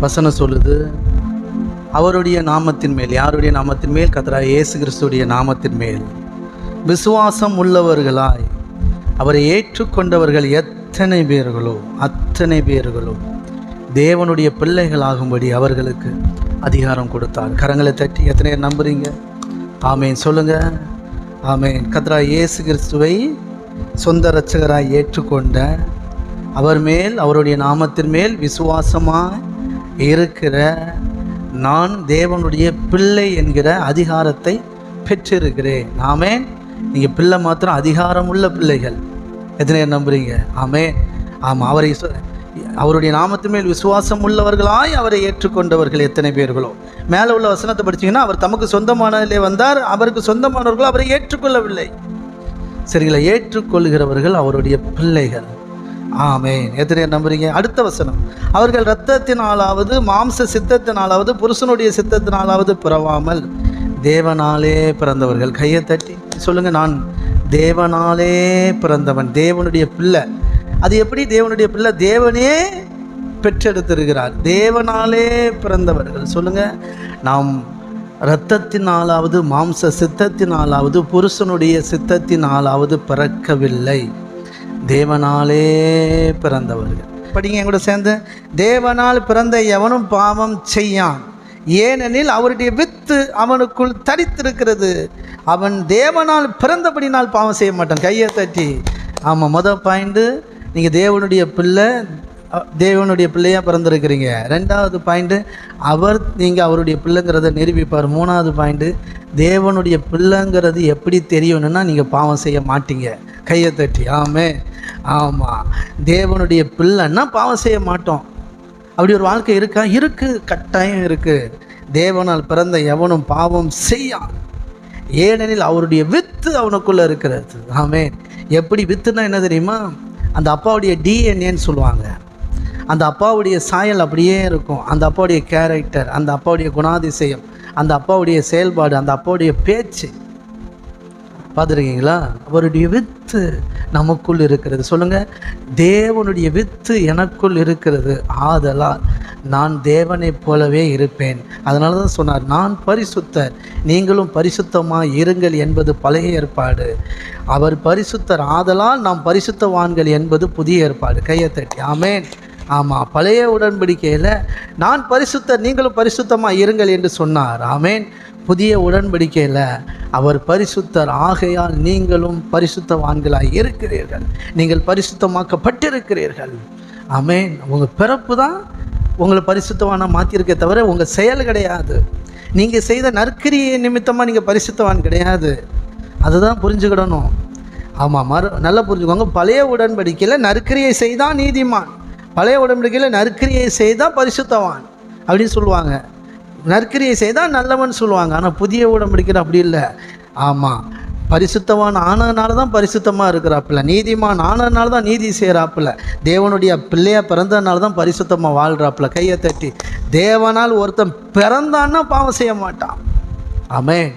வசனம் சொல்லுது அவருடைய நாமத்தின் மேல் யாருடைய நாமத்தின் மேல்? கத்ரா இயேசு கிறிஸ்துடைய நாமத்தின் மேல். விசுவாசம் உள்ளவர்களாய் அவரை ஏற்றுக்கொண்டவர்கள் எத்தனை பேர்களோ அத்தனை பேர்களோ தேவனுடைய பிள்ளைகளாகும்படி அவர்களுக்கு அதிகாரம் கொடுத்தார். கரங்களை தட்டி எத்தனை பேர் நம்புறீங்க? ஆமேன். சொல்லுங்க. ஆமேன். கத்ரா இயேசு கிறிஸ்துவை சொந்த இரட்சகராய் ஏற்றுக்கொண்ட அவர் மேல் அவருடைய நாமத்தின் மேல் விசுவாசமாக இருக்கிற நான் தேவனுடைய பிள்ளை என்கிற அதிகாரத்தை பெற்றிருக்கிறேன். ஆமே நீங்கள் பிள்ளை மாத்திரம் அதிகாரம் உள்ள பிள்ளைகள். எத்தனை பேர் நம்புறீங்க? ஆமே ஆமாம் அவரை அவருடைய நாமத்து மேல் விசுவாசம் உள்ளவர்களாய் அவரை ஏற்றுக்கொண்டவர்கள் எத்தனை பேர்களோ. மேலே உள்ள வசனத்தை படிச்சீங்கன்னா அவர் தமக்கு சொந்தமானதிலே வந்தார் அவருக்கு சொந்தமானவர்களோ அவரை ஏற்றுக்கொள்ளவில்லை. சரிங்களா ஏற்றுக்கொள்கிறவர்கள் அவருடைய பிள்ளைகள். ஆமேன். எத்தனை நம்புறீங்க? அடுத்த வசனம். அவர்கள் இரத்தத்தினாலாவது மாம்ச சித்தத்தினாலாவது புருஷனுடைய சித்தத்தினாலாவது பிறவாமல் தேவனாலே பிறந்தவர்கள். கையை தட்டி சொல்லுங்க நான் தேவனாலே பிறந்தவன் தேவனுடைய பிள்ளை. அது எப்படி? தேவனுடைய பிள்ளை தேவனே பெற்றெடுத்திருக்கிறார். தேவனாலே பிறந்தவர்கள். சொல்லுங்க நாம் இரத்தத்தினாலாவது மாம்ச சித்தத்தினாலாவது புருஷனுடைய சித்தத்தினாலாவது பிறக்கவில்லை. தேவனாலே பிறந்தவர்கள். படிங்க என் கூட சேர்ந்து. தேவனால் பிறந்த எவனும் பாவம் செய்யான். ஏனெனில் அவருடைய வித்து அவனுக்குள் தரித்திருக்கிறது அவன் தேவனால் பிறந்தபடினால் பாவம் செய்ய மாட்டான். கையை தட்டி. ஆமாம் மொதல் பாயிண்ட்டு நீங்கள் தேவனுடைய பிள்ளை தேவனுடைய பிள்ளையாக பிறந்திருக்கிறீங்க. ரெண்டாவது பாயிண்ட்டு அவர் நீங்கள் அவருடைய பிள்ளைங்கிறத நிரூபிப்பார். மூணாவது பாயிண்ட்டு தேவனுடைய பிள்ளைங்கிறது எப்படி தெரியணும்னா நீங்கள் பாவம் செய்ய மாட்டீங்க. கையை தட்டி ஆமே. ஆமாம் தேவனுடைய பிள்ளைன்னா பாவம் செய்ய மாட்டோம். அப்படி ஒரு வாழ்க்கை இருக்கா? இருக்குது கட்டாயம் இருக்குது தேவனால் பிறந்த எவனும் பாவம் செய்யான். ஏனெனில் அவருடைய வித்து அவனுக்குள்ளே இருக்கிறது. ஆமே. எப்படி வித்துனா என்ன தெரியுமா? அந்த அப்பாவுடைய டிஎன்ஏன்னு சொல்லுவாங்க. அந்த அப்பாவுடைய சாயல் அப்படியே இருக்கும். அந்த அப்பாவுடைய கேரக்டர் அந்த அப்பாவுடைய குணாதிசயம் அந்த அப்பாவுடைய செயல்பாடு அந்த அப்பாவுடைய பேச்சு. பார்த்துருக்கீங்களா? அவருடைய வித்து நமக்குள் இருக்கிறது. சொல்லுங்கள் தேவனுடைய வித்து எனக்குள் இருக்கிறது. ஆதலால் நான் தேவனைப் போலவே இருப்பேன். அதனால தான் சொன்னார் நான் பரிசுத்தர் நீங்களும் பரிசுத்தமாக இருங்கள் என்பது பழைய ஏற்பாடு. அவர் பரிசுத்தர் ஆதலால் நாம் பரிசுத்தவான்கள் என்பது புதிய ஏற்பாடு. கையை தட்டி ஆமேன். ஆமாம் பழைய உடன்படிக்கையில் நான் பரிசுத்தர் நீங்களும் பரிசுத்தமாக இருங்கள் என்று சொன்னார். ஆமேன். புதிய உடன்படிக்கையில் அவர் பரிசுத்தர் ஆகையால் நீங்களும் பரிசுத்தவான்களாக இருக்கிறீர்கள். நீங்கள் பரிசுத்தமாக்கப்பட்டிருக்கிறீர்கள். ஆமேன். உங்கள் பிறப்பு தான் உங்களை பரிசுத்தவான மாற்றியிருக்கே தவிர உங்கள் செயல் கிடையாது. நீங்கள் செய்த நற்கிரியை நிமித்தமாக நீங்கள் பரிசுத்தவான் கிடையாது. அதுதான் புரிஞ்சுக்கிடணும். ஆமாம் மறு நல்லா புரிஞ்சுக்கோங்க. பழைய உடன்படிக்கையில் நற்கிரியை செய்தான் நீதிமான். பழைய உடன்படிக்கையில் நற்கிரியை செய்தால் பரிசுத்தவான் அப்படின்னு சொல்லுவாங்க. நற்கிரியை செய்தால் நல்லவன் சொல்லுவாங்க. ஆனால் புதிய உடன்படிக்கையில் அப்படி இல்லை. ஆமாம் பரிசுத்தவான் ஆனதுனால தான் பரிசுத்தமாக இருக்கிறாப்புல. நீதிமான் ஆனதுனால தான் நீதி செய்கிறாப்புல தேவனுடைய பிள்ளையாக பிறந்ததுனால தான் பரிசுத்தமாக வாழ்கிறாப்புல கையை தட்டி தேவனால் ஒருத்தன் பிறந்தான்னா பாவம் செய்ய மாட்டான். ஆமென்.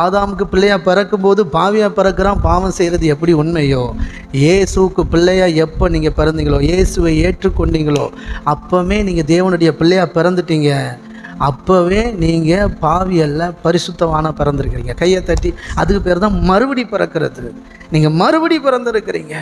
ஆதாமுக்கு பிள்ளையாக பிறக்கும்போது பாவியாக பிறக்கிறான் பாவம் செய்கிறது எப்படி உண்மையோ? ஏசுவுக்கு பிள்ளையாக எப்போ நீங்கள் பிறந்தீங்களோ இயேசுவை ஏற்றுக்கொண்டீங்களோ அப்போவே நீங்கள் தேவனுடைய பிள்ளையாக பிறந்துட்டீங்க. அப்போவே நீங்கள் பாவியல்ல பரிசுத்தமான பிறந்திருக்கிறீங்க. கையை தட்டி அதுக்கு பேர் தான் மறுபடி பிறக்கிறது. நீங்கள் மறுபடி பிறந்திருக்கிறீங்க.